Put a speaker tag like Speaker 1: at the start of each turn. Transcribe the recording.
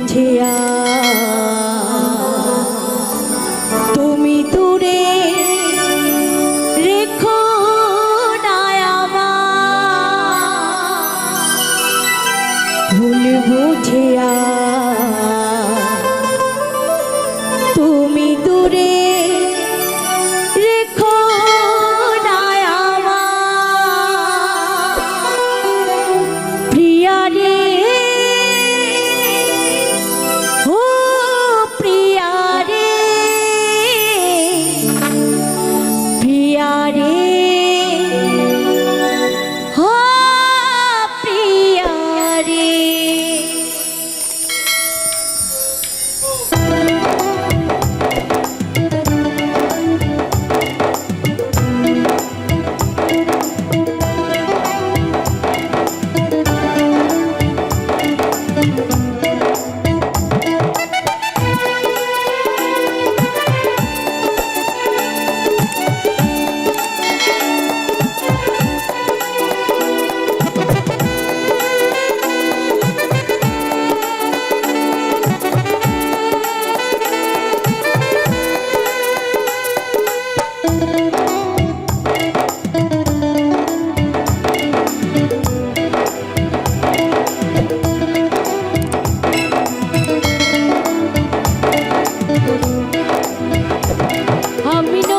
Speaker 1: বুঝিয়া camino.